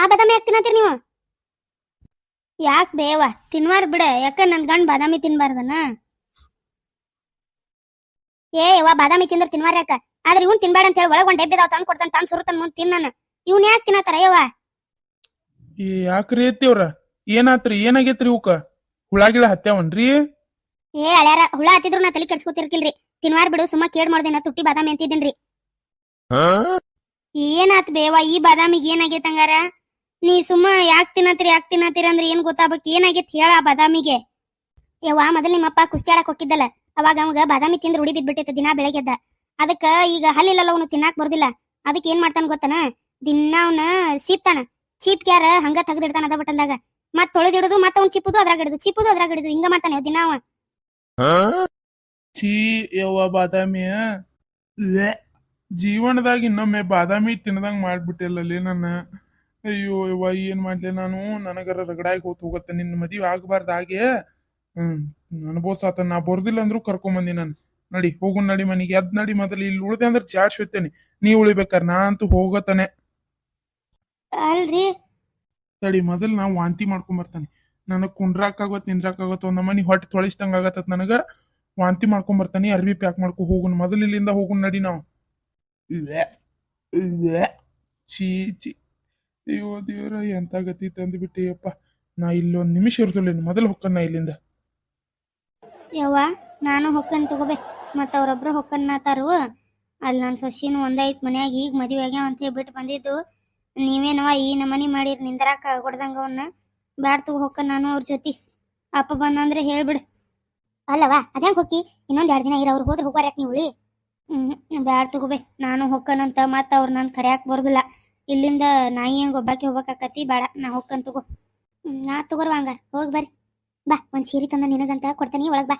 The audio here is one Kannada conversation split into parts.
ಆ ಬಾದಾಮಿ ಯಾಕೆ ತಿನ್ನತ್ತೀರಿ ನೀವು? ಯಾಕೆ ಬೇವ? ತಿನ್ವಾರ್ ಬಿಡ. ಯಾಕ ನನ್ ಗಂಡ್ ಬಾದಾಮಿ ತಿನ್ಬಾರ್ದನ? ಏ ಯವ್ವ ಬಾದಾಮಿ ತಿಂದ್ರ ತಿನ್ವಾರ ಯಾಕ? ಆದ್ರೆ ಇವನ್ ತಿನ್ಬೇಡ ಅಂತ ಹೇಳಿ ಒಳಗ್ ಒಂದ್ ಡಬ್ಬಿ ತಂದ್ ಕೊಡ್ತಾನ ತಾನ್ ಸುರುತನ್ ಮುಂದ್ ತಿನ್ನಾನ ಇವ್ನ್ ಯಾಕೆ ತಿನ್ನತಾರ ಯವ್ವ? ಏ ಯಾಕ್ರಿ ಎತ್ತಿವ್ರ ಏನಾತ್ರಿ? ಏನಾಗೈತ್ರಿ ಇವಕ್ಕ ಹುಳಾಗಿಳ ಹತ್ಯಾವನ್ರಿ? ಏ ಅಳ್ಯಾರ ಹುಳ ಹತ್ತಿದ್ರು ನಾ ತಲೆ ಕೆಡ್ಸ್ಕೊತಿರ್ಕಿಲ್ರಿ. ತಿನ್ವಾರ್ ಬಿಡು ಸುಮ್ಮ ಕೇಡ್ ಮಾಡ್ದೇನ ತುಟ್ಟಿ ಬಾದಾಮಿ ಅಂತಿದ್ದೀನ್ರಿ. ಏನಾತ್ ಬೇವ? ಈ ಬಾದಾಮಿಗೆ ಏನಾಗೈತ್ ಹಂಗಾರ? ನೀ ಸುಮ್ಮ ಯಾಕ್ ತಿನ್ನತ್ತೀರಿ ಯಾಕ್ ತಿನ್ನತ್ತೀರಿ ಅಂದ್ರೆ ಏನ್ ಗೊತ್ತಾಗ್ಬೇಕು? ಏನಾಗೈತ್ ಹೇಳ ಆ ಬಾದಾಮಿಗೆ. ಯವ್ವ ಮೊದಲ್ ನಿಮ್ಮಪ್ಪ ಕುಸ್ತಿ ಆಡಕ್ ಹೋಗಿದ್ದಲ್ಲ ಅವಾಗ ಅವಾಗ ಬಾದಾಮಿ ತಿಂದ್ರೆ ಉಡಿ ಬಿದ್ಬಿಟ್ಟಿತ್ತು ದಿನಾ ಬೆಳಗ್ಗೆದ್ದ ಅದಕ್ಕ ಈಗ ಹಲ್ಲಿಲ್ಲಲ್ಲ ಅವನು ತಿನ್ನಾಕ್ ಬರ್ದಿಲ್ಲ. ಅದಕ್ಕೆ ಏನ್ ಮಾಡ್ತಾನ ಗೊತ್ತಾನ? ದಿನ ಅವನ ಸೀಪ್ತಾನ. ಚೀಪ್ ಕ್ಯಾರ ಹಂಗ ತೆಗ್ದಿಡ್ತಾನ ಅದ ಬಟ್ಟಂದಾಗ ಮತ್ ತೊಳೆದಿಡುದು ಮತ್ತ ಅವ್ನ್ ಚಿಪ್ಪುದು ಅದ್ರಾಗ ಹಿಡಿದು ಚಿಪ್ಪುದು ಅದ್ರಾಗ ಹಿಡಿದು ಹಿಂಗ ಮಾಡ್ತಾನೆ ದಿನ ಅವ. ಛೀ ಯವ್ವ ಬಾದಾಮಿ ಲ್ಯಾ. ಜೀವನದಾಗ ಇನ್ನೊಮ್ಮೆ ಬಾದಾಮಿ ತಿನ್ನದಂಗ್ ಮಾಡ್ಬಿಟ್ಟಿಲ್ಲಲ್ಲಿ ನನ್ನ. ಅಯ್ಯೋ ಯವ್ವ ಏನ್ ಮಾಡ್ಲಿ ನಾನು? ನನಗರ ರಗಡಾಗಿ ಹೋತ್ ಹೋಗತ್ತೆ. ನಿನ್ನ ಮದುವೆ ಆಗ್ಬಾರ್ದ ಹಾಗೆ. ಹ್ಮ್ ಅನ್ಬೋಸಾತ ನಾ ಬರ್ದಿಲ್ಲ ಅಂದ್ರೂ ಕರ್ಕೊಂಬಂದಿ ನಾನು. ನಡಿ ಹೋಗು ನಡಿ ಮನೆಗೆ. ಅದ್ ನಡಿ ಮೊದಲು ಇಲ್ಲಿ ಉಳ್ದೆ ಅಂದ್ರೆ ಜಾಡ್ ಹೋಗ್ತೇನೆ ನೀ ಉಳಿಬೇಕಾರ ನಾ ಅಂತೂ ಹೋಗತಾನೆ. ಅಲ್ರಿ. ತಡಿ ಮೊದಲು ನಾ ವಾಂತಿ ಮಾಡ್ಕೊಂಡ್ ಬರ್ತಾನೆ. ನನಗ್ ಕುಂಡ್ರಾಕಾಗತ್ ನಿಂದ್ರಾಕಾಗತ್ ಒಂದ್ ಮನಿ ಹೊಟ್ಟೆ ತೊಳಿಸ್ದಂಗ ಆಗತ್ತ ನನಗ. ವಾಂತಿ ಮಾಡ್ಕೊಂಡ್ ಬರ್ತಾನೆ ಅರ್ವಿ ಪ್ಯಾಕ್ ಮಾಡ್ಕೊ ಹೋಗುನ್ ಮೊದಲು ಇಲ್ಲಿಂದ ಹೋಗುನ್ ನಡಿ ನಾವು. ಚೀ ಚಿ ಛೀ ಛೀ. ಅಯ್ಯೋ ದೇವ್ರ, ಎಂತ ಗತಿ ತಂದ್ಬಿಟ್ಟಿಯಪ್ಪ ನಾ ಇಲ್ಲೊಂದ್ ನಿಮಿಷ ಇರ್ತಲೇನು ಮೊದಲು ಹೊಕ್ಕನ್ನ ಇಲ್ಲಿಂದ. ಯವ್ವ, ನಾನು ಹೊಕ್ಕನ್ ತಗೋಬೇ. ಮತ್ತ ಅವ್ರೊಬ್ರು ಹೊಕ್ಕನ್ನತಾರು ಅಲ್ಲಿ ನನ್ನ ಸೊಸಿನ ಒಂದೈತ್ ಮನ್ಯಾಗ ಈಗ ಮದುವೆ ಆಗ್ಯಾವ ಅಂತ ಹೇಳ್ಬಿಟ್ಟು ಬಂದಿದ್ದು. ನೀವೇನವ ಈ ನಮನಿ ಮಾಡಿರಿ ನಿಂದ್ರಾಕ ಕೊಡ್ದಂಗ ಅವನ್ನ ಬ್ಯಾಡ್ ತಗೋ ಹೊಕ್ಕ ನಾನು ಅವ್ರ ಜೊತೆ. ಅಪ್ಪ ಬಂದಂದ್ರೆ ಹೇಳ್ಬಿಡು. ಅಲ್ಲವಾ ಅದ್ಯಾಂಗ ಹೊಕ್ಕಿ? ಇನ್ನೊಂದ್ ಎರಡು ದಿನ ಇರ, ಅವ್ರು ಹೋದ್ರೆ ಹೋಗ್ಬಾರ ನೀವು ಹ್ಮ್, ಬ್ಯಾಡ್ ತಗೋಬೇ. ನಾನು ಹೊಕ್ಕನಂತ ಮತ್ತ ಅವ್ರು ನಾನು ಕರ್ಯಾಕ್ ಬರೋದಿಲ್ಲ. ಇಲ್ಲಿಂದ ನಾಯಿ ಹೆಂಗ್ ಒಬ್ಬಾಕಿ ಹೋಗ್ಬೇಕಾಕತಿ ಬೇಡ ನಾ ಹೊಕ್ಕನ್ ತಗೋ. ನಾ ತಗೋರ್ ಹಂಗಾರ. ಹೋಗ್ ಬರ್ರಿ. ಬಾ ಒಂದ್ ಸೀರೆ ತಂದ ನಿನಗಂತ ಕೊಡ್ತೇನಿ ಒಳಗ್ ಬಾ.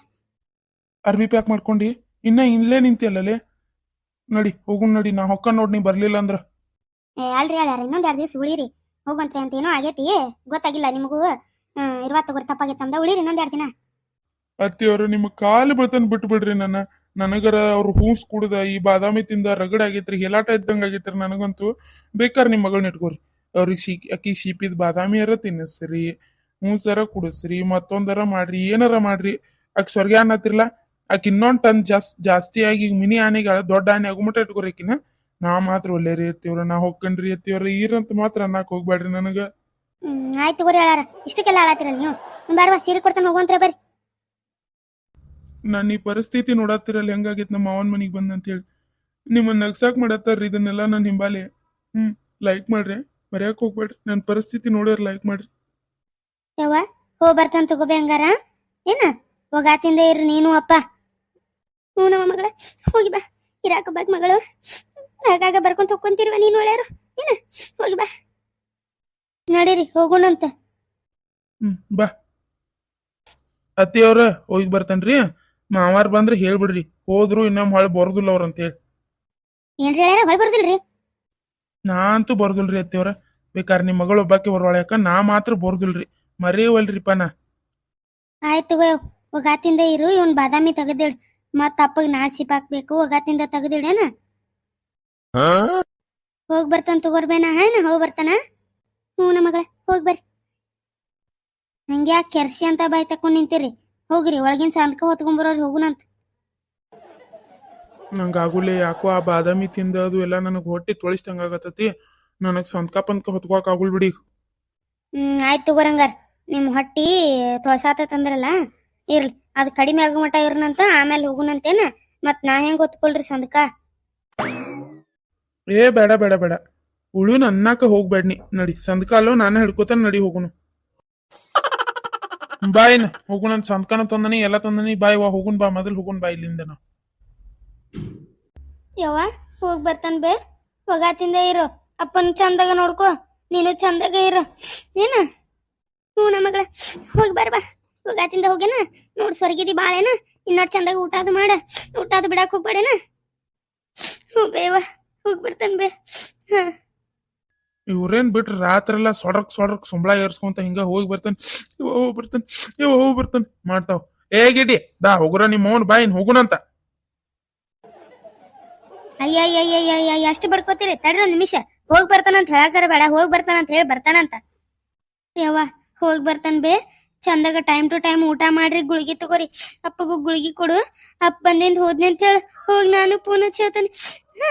ಅರ್ಬಿ ಪ್ಯಾಕ್ ಮಾಡ್ಕೊಂಡಿ. ಇನ್ನ ಇಲ್ಲೇ ನಿಂತಿಯಲ್ಲೇ ನಡಿ ಹೋಗು ನಡಿ ನಾ ಹೊಕ್ಕ ನೋಡ್ ನೀ ಬರ್ಲಿಲ್ಲ ಅಂದ್ರ. ಏ ಅಲ್ರಿ ಹೇಳ್ಯಾರ ಇನ್ನೊಂದ್ ಎರಡ್ ದಿವಸ ಉಳಿರಿ. ಹೋಗಂತ್ರಿ ಅಂತ ಏನೋ ಆಗೇತಿ. ಗೊತ್ತಾಗಿಲ್ಲ ನಿಮಗೂ. ಇರುವ ತಗೋರಿ ತಪ್ಪಾಗೈತೆ ಅಂದ ಉಳಿರಿ ಇನ್ನೊಂದ್ ಎರಡ್ ದಿನ. ಅತ್ತಿಯವರು ನಿಮ್ಮ ಕಾಲು ಬೀಳ್ತಾನೆ ಬಿಟ್ಟು ಬಿಡ್ರಿ ನನ್ನ. ನನಗರ ಅವ್ರು ಹೂಸ್ ಕುಡ್ದ ಈ ಬಾದಾಮಿ ತಿಂದ ರಗಡ ಆಗೈತ್ರಿ, ಹೇಲಾಟ ಇದ್ದಂಗ ಆಗೈತ್ರಿ ನನಗಂತೂ. ಬೇಕಾರ ನಿಮ್ಮ ಮಗಳನ್ನ ಇಟ್ಕೋರಿ. ಅವ್ರಿಗೆ ಶೀ, ಅಕ್ಕಿ ಶೀಪಿದ ಬಾದಾಮಿಯರ ತಿನ್ನಿಸ್ರಿ ಹೂಸರ ಕುಡಿಸ್ರಿ, ಮತ್ತೊಂದರ ಮಾಡ್ರಿ, ಏನಾರ ಮಾಡ್ರಿ. ಆಕಿ ಸ್ವರ್ಗ ಅನ್ನತ್ತಿರ್ಲ ಆಕಿ ಇನ್ನೊಂದ್ ಟನ್ ಜಾಸ್, ಜಾಸ್ತಿ ಆಗಿ ಮಿನಿ ಆನೆಗಳ, ದೊಡ್ಡ ಆನೆ ಆಗುಮಟ ಇಟ್ಕೋರಿ ಆಕಿನ. ನಾ ಮಾತ್ರ ಒಳ್ಳೆ ಇರ್ತೀವ್ರ ನಾ ಹೋಗ್ಕಂಡ್ರಿ ಇರ್ತೀವ್ರ ಈರಂತ ಮಾತ್ರ ಅನ್ನಕ್ ಹೋಗ್ಬೇಡ್ರಿ ನನಗ. ಹ್ಮ್, ಆಯ್ತು ಹೇಳಾರ ಇಷ್ಟಕ್ಕೆಲ್ಲ ಆಳತ್ತಿರಲ್ಲ ನೀವು? ಬರ್ವಾ ಸೀರೆ ಕೊಡ್ತಾನೆ ಹೋಗುವಂತ್ರ ಬರ್ರಿ. ನಾನು ಈ ಪರಿಸ್ಥಿತಿ ನೋಡತ್ತಿರಲ್ಲ ಹೆಂಗಾಗೈತೆ ನಮ್ಮ ಮಾವನ ಮನೆಗೆ ಬಂದ ಅಂತ ಹೇಳಿ. ನಿಮ್ಮನ್ನ ನಗ್ಸಾಕ್ ಮಾಡತ್ತಾರ್ರಿ ಇದನ್ನೆಲ್ಲ ನಾನು ಹಿಂಬಾಲೆ. ಹ್ಮ್. ಲೈಕ್ ಮಾಡ್ರಿ. ಮರ್ಯಾಕ್ ಹೋಗ್ಬೇಡ್ರಿ. ನನ್ನ ಪರಿಸ್ಥಿತಿ ನೋಡ್ರಿ ಲೈಕ್ ಮಾಡ್ರಿ. ಯವ್ವ ಹೋ ಬರ್ತಾನ ತಗೋಬೆ ಹಂಗಾರ. ಏನ? ಹೋಗಾತಿಂದ ಇರ್ರಿ ನೀನು ಅಪ್ಪ. ಹ್ಞೂ ನಮ್ಮ ಮಗಳ. ಹೋಗಿ ಬಾ. ಇರಾಕ ಬಾಕ್ ಮಗಳು. ಆಗಾಗ ಬರ್ಕೊಂತ ಹೋಗ್ಕೊಂತಿರ್ವ ನೀನು ಒಳ್ಳೆಯರು ಏನ? ಹೋಗಿ ಬಾ. ನಡೀರಿ ಹೋಗೋಣಂತ ಹ್ಮ್ ಬಾ. ಅತ್ತಿಯವ್ರ ಹೋಗಿ ಬರ್ತಾನ್ರಿ. ಮಾವಾರ್ ಬಂದ್ರೆ ಹೇಳ್ಬಿಡ್ರಿ. ಹೋದ್ರು ಇನ್ನೊಮ್ಮೆ ಹೊಳೆ ಬರೋದಿಲ್ಲ ಅವ್ರ ಅಂತ ಹೇಳಿ ಏನ್ರಿ ಹೇಳ್ಯಾರ ಹೊಳ್ ಬರ್ದಿಲ್ರಿ? ನಾ ಅಂತೂ ಬರೋದಿಲ್ರಿ ಅತ್ತಿಯವ್ರ ಬೇಕಾದ್ರೆ ನಿಮ್ಮ ಮಗಳು ಒಬ್ಬಾಕಿ ಬರುವಳ ಯಾಕ? ನಾ ಮಾತ್ರ ಬರೋದಿಲ್ರಿ. ಮರೆಯವಲ್ರಿಪ್ಪ ನಾ. ಆಯ್ತು ತಗೋ ಒಗಾತಿಂದ ಇರು ಇವನ್ ಬಾದಾಮಿ ತೆಗೆದಿಡ್ ಮತ್ ಅಪ್ಪಗ್ ನಾಳೆ ಸಿಪ್ ಹಾಕ್ಬೇಕು ಒಗಾತಿಂದ ತೆಗೆದಿಡೇನ ಹೋಗ್ ಬರ್ತಾನ ತಗೋರ್ಬೇನ ಹಾನ ಹೋಗ್ ಬರ್ತಾನ? ಹ್ಞೂ ನಮ್ಮ ಮಗಳ ಹೋಗ್ ಬರ್ರಿ. ಹಂಗ್ಯಾಕ್ ಕೆರ್ಸಿ ಅಂತ ಬಾಯ್ ತಕೊಂಡ್ ನಿಂತಿರಿ. ಹೋಗ್ರಿ ಒಳಗಿನ ಸಂದ್ಕ ಹೊತ್ಕೊಂಬರೋರಿ ಹೋಗುನಂತ. ನಂಗೆ ಆಗುಲೆ ಯಾಕೋ ಆ ಬಾದಾಮಿ ತಿಂದ ಅದು ಎಲ್ಲ ನನಗೆ ಹೊಟ್ಟಿ ತೊಳಿಸ್ದಂಗ ಆಗತ್ತತಿ. ನನಗೆ ಸಂದ್ಕ ಪಂದ್ಕ ಹೊತ್ಕೋಕ್ ಆಗುಲ್ ಬಿಡಿ. ಹ್ಮ್ ಆಯ್ತು ತಗೋರಂಗಾರ ನಿಮ್ ಹೊಟ್ಟಿ ತೊಳಸಾತಂದ್ರಲ್ಲ ಇರ್ಲಿ. ಅದ್ ಕಡಿಮೆ ಆಗೋ ಮಟ ಇರ್ನಂತ ಆಮೇಲೆ ಹೋಗುನಂತೇನ ಮತ್ ನಾ ಹೆಂಗ್ ಹೊತ್ಕೊಳ್ರಿ ಸಂದ್ಕ ಏ ಬೇಡ ಬೇಡ ಬೇಡ. ಉಳು ನನ್ನಾಕ ಹೋಗ್ಬೇಡ್ನಿ. ನಡಿ ಸಂದ್ಕಾಲು ನಾನು ಹಿಡ್ಕೋತಾನ ನಡಿ ಹೋಗುನು. ಬಾಯ್ನ ಹೋಗುಣ ಸಂದ್ಕಣ ತಂದನಿ, ಎಲ್ಲ ತಂದನಿ, ಬಾಯ್ ವಾ ಹೋಗುನ್ ಬಾ, ಮೊದಲು ಹೋಗುನ್ ಬಾ ಇಲ್ಲಿಂದ ನಾ ಯವ್ವ, ಹೋಗ್ ಬರ್ತಾನ ಬೇ ಹೋಗಾತಿಂದ ಇರು, ಅಪ್ಪನ ಚಂದಾಗ ನೋಡ್ಕೋ, ನೀನು ಚಂದಾಗ ಇರು. ಏನ? ಹ್ಞೂ ಮಗಳ, ಹೋಗಿ ಬರ್ ಬಾ ಹೋಗಾತಿಂದ ಹೋಗೇನ ನೋಡ್ ಸ್ವರ್ಗಿದಿ ಬಾಳೇನ ಇನ್ನೊಡ್ ಚಂದಾಗ ಊಟ ಅದು ಮಾಡ, ಊಟ ಅದು ಬಿಡಾಕ್ ಹೋಗ್ಬೇಡೇನ? ಹ್ಞೂ ಬೇವ ಹೋಗ್ ಬರ್ತಾನ ಬೇ, ಹಾ. ಇವ್ರೇನ್ ಬಿಟ್ರ ರಾತ್ರೆಲ್ಲ ಸೊಡ್ರಕ್ ಸೊಡ್ರಕ್ ಸಂಬಳ ಏರ್ಸ್ಕೊಂತ ಹಿಂಗ ಹೋಗಿ ಬರ್ತಾನೆ ಇವ ಹೋಗಿ ಬರ್ತಾನೆ ಇವ ಹೋಗಿ ಬರ್ತಾನೆ, ಮಾಡ್ತಾವ. ಏ ಗಿಡಿ ಬಾ, ಹೋಗ್ರ ನಿಮ್ಮ ಅವನ್ ಬಾಯಿನ್ ಹೋಗುಣಂತ ಅಯ್ಯಯ್ಯಯ್ಯಯ್ಯ ಅಷ್ಟು ಬಡ್ಕೋತೀರಿ? ತಡ್ರಿ ಒಂದ್ ನಿಮಿಷ. ಹೋಗ್ ಬರ್ತಾನಂತ ಹೇಳಕರ ಬೇಡ, ಹೋಗ್ ಬರ್ತಾನಂತ ಹೇಳಿ ಬರ್ತಾನಂತ ಯವ್ವ, ಹೋಗ್ ಬರ್ತಾನ ಬೇ. ಚಂದಾಗ ಟೈಮ್ ಟು ಟೈಮ್ ಊಟ ಮಾಡ್ರಿ, ಗುಳಿಗೆ ತಗೋರಿ. ಅಪ್ಪಗೂ ಗುಳಿಗೆ ಕೊಡು. ಅಪ್ಪ ಬಂದಿಂದ ಹೋದ್ನೆ ಅಂತ ಹೇಳಿ. ಹೋಗಿ ನಾನು ಪೂನ ಹೇಳ್ತಾನೆ ಹಾ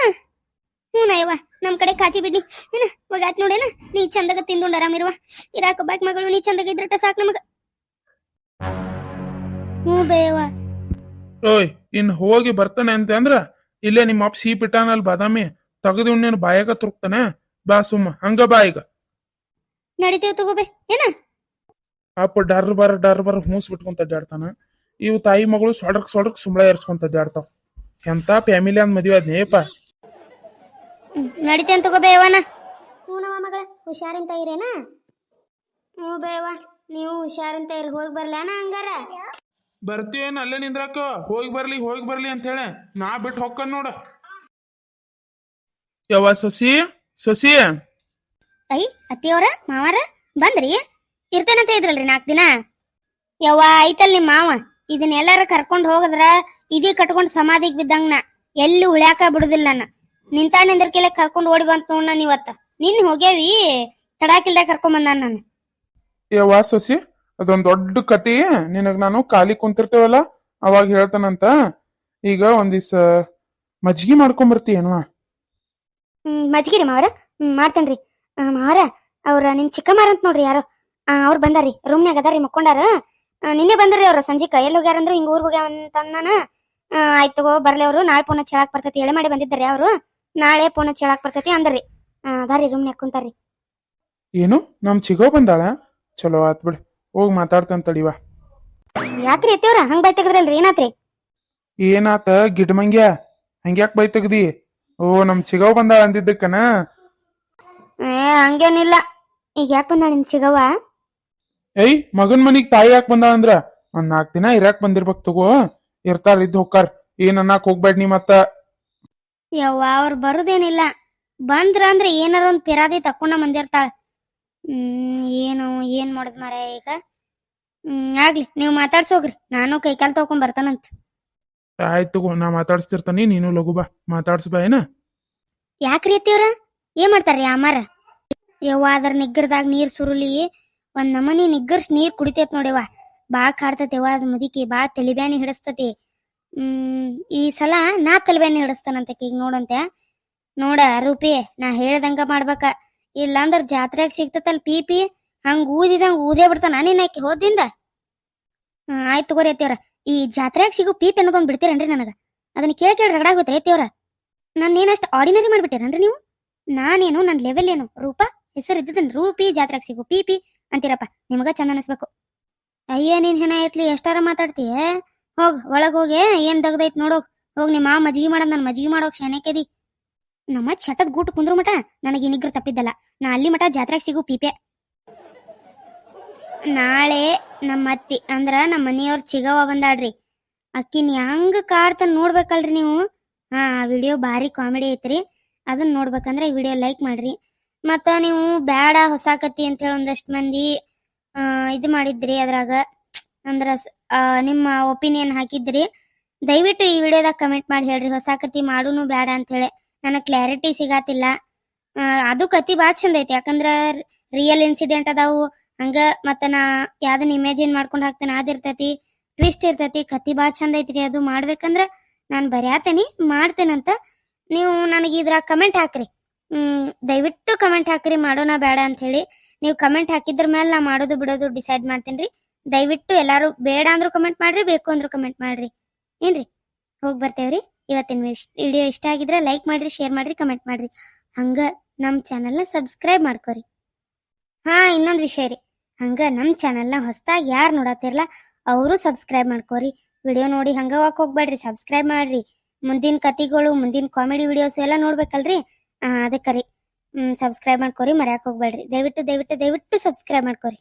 ಹ್ಞೂ ನಯವ್ವ ನಮ್ ಕಡೆ ಕಾಜಿ ಬಿಡ್ನಿ. ಏನ ಹೋಗಾತ್ ನೋಡೇನ? ನೀ ಚಂದಾಗ ತಿಂದು ಆರಾಮಿರುವ ಇರಾಕ ಬಾಕ್ ಮಗಳು ನೀ ಚಂದಾಗ ಇದ್ರಟ ಸಾಕ್ ನಮಗ. ಹ್ಞೂ ಬೇವಾ ಓಯ್ ಇನ್ ಹೋಗಿ ಬರ್ತಾನೆ ಅಂತ ಅಂದ್ರ ಇಲ್ಲೇ ನಿಮ್ಮ ಅಪ್ಪ ಸೀಪ್ ಇಟ್ಟಾನಲ್ ಬಾದಾಮಿ ತಗದು ನೀನು ಬಾಯಾಗ ತುರುಕ್ತಾನೆ. ಬಾ ಸುಮ್ಮ ಹಂಗ ಬಾ ಈಗ. ನಡಿತೇವ್ ತಗೋಬೇ ಏನ? ಅಪ್ಪ ಡರ್ ಬರ ಡರ್ ಬರ ಹೂಸ್ ಬಿಟ್ಕೊಂತ ಅಡ್ಡಾಡ್ತಾನ ಇವು ತಾಯಿ ಮಗಳು ಸೊಡಕ್ ಸೊಡಕ್ ಸುಮ್ಳ ಏರ್ಸ್ಕೊಂತ ಅಡ್ಡಾಡ್ತಾವ ಎಂತ ಫ್ಯಾಮಿಲಿ ಅಂದ್ ಮದ್ವೆ ಆದ್ನೇಪ ನಡಿತೇನ್ ತಗೋ ಬೇವನ ಹ್ಞೂನವ ಮಗಳ ಹುಷಾರಿಂತ ಇರೇನ? ಹ್ಞೂ ಬೇವ ನೀವು ಹುಷಾರಿಂತ ಇರಿ ಹೋಗಿ ಬರ್ಲಾನ ಹಂಗಾರ? ಬರ್ತೇನ ಅಲ್ಲೇ ನಿಂದ್ರಾಕ ಹೋಗಿ ಬರ್ಲಿ ಹೋಗಿ ಬರ್ಲಿ ಅಂತ ಹೇಳಿ. ನಾ ಬಿಟ್ಟು ಹೊಕ್ಕನ್ ನೋಡ. ಯಾವ ಸಸಿ ಸಸಿ. ಐ ಅತ್ತಿಯವ್ರ ಮಾವಾರ ಬಂದ್ರಿ? ಇರ್ತೇನಂತ ಇದ್ರಲ್ರಿ ನಾಲ್ಕು ದಿನ? ಯವ್ವ ಐತಲ್ ನಿಮ್ಮ ಮಾವ. ಇದನ್ನೆಲ್ಲಾರ ಕರ್ಕೊಂಡು ಕರ್ಕೊಂಡ್ ಹೋಗದ್ರ ಇದೀ ಕಟ್ಕೊಂಡು ಸಮಾಧಿಗೆ ಬಿದ್ದಂಗ ನಾ ಎಲ್ಲಿ ಉಳ್ಯಾಕ ಬಿಡುದಿಲ್ಲ ನಾನು. ನಿಂತ ನಿಂದ್ರಕಿಲ್ಲ ಕರ್ಕೊಂಡ್ ಓಡಿ ಬಂತ ನೋಡ್ ನಾನು ಇವತ್ತ. ನಿನ್ ಹೋಗ್ಯಾವಿ? ತಡಾಕಿಲ್ದ ಕರ್ಕೊಂಡ್ ಬಂದಾನ ನಾನು. ಯವ್ವ ಸಸಿ ಅದೊಂದ್ ದೊಡ್ಡ ಕತಿ. ನಿನಗ್ ನಾನು ಖಾಲಿ ಕುಂತಿರ್ತೇವಲ್ಲ? ಅವಾಗ ಹೇಳ್ತಾನಂತ. ಈಗ ಒಂದಿವ್ಸ ಮಜ್ಗಿ ಮಾಡ್ಕೊಂಡ್ ಬರ್ತೀಯನ್ವ ಹ್ಮ್ ಮಜ್ಗಿರಿ ಮಾವರ. ಹ್ಮ್ ಮಾಡ್ತೇನ್ರಿ. ಆ, ಮಾವರ ಅವ್ರ ನಿಮ್ ಚಿಕ್ಕಮ್ಮಾರ ಅಂತ ನೋಡ್ರಿ ಯಾರು. ಆ, ಅವ್ರು ಬಂದಾರಿ ರೂಮ್ನ್ಯಾಗ ಅದಾರಿ ಮಕ್ಕೊಂಡಾರ. ಆ, ನಿನ್ನೆ ಬಂದ್ರಿ ಅವ್ರ ಸಂಜಿಕ. ಎಲ್ಲಿ ಹೋಗ್ಯಾರಂದ್ರ ಹಿಂಗ ಊರ್ ಹೋಗ್ಯಾವ ಅಂತಂದಾನ. ಆ, ಆಯ್ತು ತಗೋ ಬರ್ಲಿ ಅವ್ರು. ನಾಳೆ ಪುನಃ ಹಚ್ಚಿ ಹೇಳಾಕ್ ಬರ್ತೈತಿ. ಎಳೆ ಮಾಡಿ ಬಂದಿದ್ದಾರೆ ಅವ್ರು ನಾಳೆ ಪೋಣ ಹಚ್ಚಿ ಹೇಳಾಕ್ ಬರ್ತೈತಿ. ಅಂದ್ರಿ. ಅದಾರಿ ರೂಮ್ನ್ಯಾಗ ಕುಂತಾರಿ ಏನು? ನಮ್ ಚಿಗೋ ಬಂದಾಳ. ಚಲೋ ಆತ್ ಬಿಡ್. ಹೋಗಿ ಮಾತಾಡ್ತಾನ ತಡಿವಾ ಯಾಕ್ರಿ ಎತ್ತಿವ್ರ? ಹಂಗ್ ಬೈ ತೆಗದ್ರಲ್ರಿ ಏನಾತ್ರಿ? ಏನಾತ? ಗಿಡ್ಮಂಗ್ಯ ಹಂಗ್ಯಾಕ್ ಬೈ ತೆಗ್ದಿ? ಓ ನಮ್ ಚಿಗೋ ಬಂದಾಳ ಅಂದಿದ್ದಕ್ಕನ? ಏ ಹಂಗೇನಿಲ್ಲ. ಈಗ ಯಾಕ ಬಂದಾಳ ನಿಮ್ ಚಿಗವ ಏಯ್ ಮಗನ್ ಮನಿಗ್ ತಾಯಿ ಯಾಕ ಬಂದಾಳ ಅಂದ್ರ? ಒಂದ್ ನಾಕ್ ದಿನ ಇರಾಕ್ ಬಂದಿರ್ಬೇಕ್ ತಗೋ. ಇರ್ತಾರ ಇದ್ ಹೋಗ್ತಾರ ಏನ್ ಅನ್ನಕ್ ಹೋಗ್ಬೇಡ ನೀ ಮತ್ತ? ಯವ್ವ ಅವ್ರು ಬರುದೇನಿಲ್ಲ. ಬಂದ್ರ ಅಂದ್ರೆ ಏನಾರ ಒಂದ್ ಪಿರಾದಿ ತಕೊಂಡ ಬಂದಿರ್ತಾಳ ಹ್ಮ್ ಏನು ಏನ್ ಮಾಡೋದ್ ಮರ ಈಗ? ಹ್ಮ್ ಆಗ್ಲಿ ನೀವು ಮಾತಾಡ್ಸೋಗ್ರಿ ನಾನು ಕೈ ಕಾಲ್ ತಗೊಂಡ್ ಬರ್ತಾನಂತ. ಆಯ್ತು ತಗೋ ನಾ ಮಾತಾಡ್ಸ್ತಿರ್ತಾನಿ ನೀನು ಲಘು ಬಾ. ಮಾತಾಡ್ಸಬಾ ಏನ? ಯಾಕ್ರಿ ಅತ್ತಿಯವ್ರ ಏನ್ ಮಾಡ್ತಾರ್ರಿ ಅಮ್ಮಾರ? ಯವ್ವ ಅದ್ರ ನಿಗ್ಗರ್ದಾಗ ನೀರ್ ಸುರುಲಿ. ಒಂದ್ ನಮನಿ ನಿಗ್ಗರ್ಸ್ ನೀರ್ ಕುಡಿತೈತ್ ನೋಡಿವ ಬಾ ಕಾಡ್ತೈತಿ ಯವ್ವ ಅದ್ ಮುದಿಕಿ ಬಾ ತಲಿಬ್ಯಾನಿ ಹಿಡಿಸ್ತತಿ. ಹ್ಮ್, ಈ ಸಲ ನಾ ಕಲ್ಬೆನ್ ಹಿಡಿಸ್ತಾನಂತ ಈಗ ನೋಡಂತೆ. ನೋಡ ರೂಪಿ, ನಾ ಹೇಳ್ದಂಗ ಮಾಡ್ಬೇಕ. ಇಲ್ಲಾಂದ್ರ ಜಾತ್ರೆಗ್ ಸಿಗ್ತತಲ್ ಪಿಪಿ, ಹಂಗ ಊದಿದಂಗ ಊದೇ ಬಿಡ್ತಾನ ನೀನ್ ಆಕಿ ಹೋದಿಂದ ಆಯ್ತು ತಗೋರಿ ಅತ್ತಿಯವ್ರ. ಈ ಜಾತ್ರೆಗ್ ಸಿಗು ಪೀಪ್ ಅನ್ನೋದೊಂದ್ ಬಿಡ್ತೀರೇನ್ರಿ ನನಗ? ಅದನ್ನ ಕೇಳಿ ಕೇಳಿ ರಗಡ ಹೋಗ್ತಾರೆ ಅತ್ತಿಯವ್ರ. ಏನಷ್ಟು ಆರ್ಡಿನರಿ ಮಾಡ್ಬಿಟ್ಟಿರನ್ರಿ ನೀವು? ನಾನೇನು ನನ್ನ ಲೆವೆಲ್ ಏನು? ರೂಪ ಹೆಸರು ಇದ್ದದನ್ ರೂಪಿ ಜಾತ್ರೆಗ್ ಸಿಗು ಪಿಪಿ ಪಿ ಅಂತೀರಪ್ಪ, ನಿಮಗ ಚಂದ ಅನಿಸ್ಬೇಕು. ಅಯ್ಯ, ನೀನ್ ಹೆಣ ಐತ್ಲಿ ಎಷ್ಟಾರ ಮಾತಾಡ್ತೀಯ? ಹೋಗ್, ಒಳಗ್ ಹೋಗಿ ಏನ್ ದಗ್ದೈತ್ ನೋಡೋಕ್ ಹೋಗ್ ನಿಮ್ಮ ಮಜ್ಗಿ ಮಾಡದ್, ನನ್ ಮಜ್ಗಿ ಮಾಡೋಕ್ ಶಾನೆಕೆದಿ ನಮ್ಮ ಚಟದ್ ಗೂಟ್ ಕುಂದ್ರು ಮಠ, ನನಗೆ ಇನ್ನಿಗ್ರ ತಪ್ಪಿದ್ದಲ್ಲ. ನಾ ಅಲ್ಲಿ ಮಠ ಜಾತ್ರೆಗ್ ಸಿಗು ಪೀಪೆ. ನಾಳೆ ನಮ್ಮ ಅತ್ತಿ, ಅಂದ್ರ ನಮ್ಮ ಮನೆಯವ್ರ ಚಿಗವ ಬಂದಾಡ್ರಿ ಅಕ್ಕಿನ ಹೆಂಗ್ ಕಾಡ್ತಾನ ನೋಡ್ಬೇಕಲ್ರಿ ನೀವು? ಹಾ, ಆ ವಿಡಿಯೋ ಭಾರಿ ಕಾಮಿಡಿ ಐತ್ರಿ. ಅದನ್ನ ನೋಡ್ಬೇಕಂದ್ರೆ ಈ ವಿಡಿಯೋ ಲೈಕ್ ಮಾಡ್ರಿ. ಮತ್ತ ನೀವು ಬ್ಯಾಡ ಹೊಸ ಕತ್ತಿ ಅಂತ ಹೇಳಿ ಒಂದಷ್ಟು ಮಂದಿ ಇದು ಮಾಡಿದ್ರಿ ಅದ್ರಾಗ. ಅಂದ್ರ ನಿಮ್ಮ ಒಪಿನಿಯನ್ ಹಾಕಿದ್ರಿ. ದಯವಿಟ್ಟು ಈ ವಿಡಿಯೋದಾಗ ಕಮೆಂಟ್ ಮಾಡಿ ಹೇಳ್ರಿ. ಹೊಸ ಕತಿ ಮಾಡೂನು ಬೇಡ ಅಂತ ಹೇಳಿ ನನಗೆ ಕ್ಲಾರಿಟಿ ಸಿಗಾತಿಲ್ಲ. ಅದು ಕತಿ ಭಾಳ ಚಂದ ಐತಿ. ಯಾಕಂದ್ರ ರಿಯಲ್ ಇನ್ಸಿಡೆಂಟ್ ಅದಾವು. ಹಂಗ ಮತ್ತ ನಾ ಯಾವ್ದನ್ನ ಇಮ್ಯಾಜಿನ್ ಮಾಡ್ಕೊಂಡು ಹಾಕ್ತೇನೆ ಅದಿರ್ತೈತಿ ಟ್ವಿಸ್ಟ್ ಇರ್ತೈತಿ. ಕತಿ ಭಾಳ ಚಂದ ಐತ್ರಿ ಅದು. ಮಾಡ್ಬೇಕಂದ್ರ ನಾನು ಬರ್ಯಾತೇನಿ. ಮಾಡ್ತೇನಂತ ನೀವು ನನಗೆ ಇದ್ರಾಗ ಕಮೆಂಟ್ ಹಾಕ್ರಿ. ಹ್ಮ್, ದಯವಿಟ್ಟು ಕಮೆಂಟ್ ಹಾಕ್ರಿ. ಮಾಡೋಣ ಬೇಡ ಅಂತ ಹೇಳಿ ನೀವು ಕಮೆಂಟ್ ಹಾಕಿದ್ರ ಮೇಲೆ ನಾ ಮಾಡೋದು ಬಿಡೋದು ಡಿಸೈಡ್ ಮಾಡ್ತೇನ್ರಿ. ದಯವಿಟ್ಟು ಎಲ್ಲಾರು ಬೇಡ ಅಂದ್ರು ಕಮೆಂಟ್ ಮಾಡ್ರಿ, ಬೇಕು ಅಂದ್ರು ಕಮೆಂಟ್ ಮಾಡ್ರಿ. ಏನ್ರಿ? ಹೋಗಿ ಬರ್ತೇವ್ರಿ. ಇವತ್ತಿನ ವಿಡಿಯೋ ಇಷ್ಟ ಆಗಿದ್ರೆ ಲೈಕ್ ಮಾಡ್ರಿ ಶೇರ್ ಮಾಡ್ರಿ ಕಮೆಂಟ್ ಮಾಡ್ರಿ. ಹಂಗ ನಮ್ಮ ಚಾನಲ್ನ ಸಬ್ಸ್ಕ್ರೈಬ್ ಮಾಡ್ಕೊರಿ. ಹಾ, ಇನ್ನೊಂದು ವಿಷಯ ರೀ. ಹಂಗ ನಮ್ಮ ನ ಹೊಸದಾಗಿ ಯಾರು ನೋಡತ್ತಿರಲ್ಲ ಅವರು ಸಬ್ಸ್ಕ್ರೈಬ್ ಮಾಡ್ಕೋರಿ. ವಿಡಿಯೋ ನೋಡಿ ಹಂಗ ವಾಕ್ ಹೋಗ್ಬೇಡ್ರಿ ಸಬ್ಸ್ಕ್ರೈಬ್ ಮಾಡ್ರಿ. ಮುಂದಿನ ಕತಿಗಳು ಮುಂದಿನ ಕಾಮಿಡಿ ವಿಡಿಯೋಸ್ ಎಲ್ಲ ನೋಡ್ಬೇಕಲ್ರಿ? ಅದಕ್ಕೆ ರೀ. ಸಬ್ಸ್ಕ್ರೈಬ್ ಮಾಡ್ಕೋರಿ, ಮರ್ಯಾಕ್ ಹೋಗ್ಬೇಡ್ರಿ. ದಯವಿಟ್ಟು ದಯವಿಟ್ಟು ದಯವಿಟ್ಟು ಸಬ್ಸ್ಕ್ರೈಬ್ ಮಾಡ್ಕೋರಿ.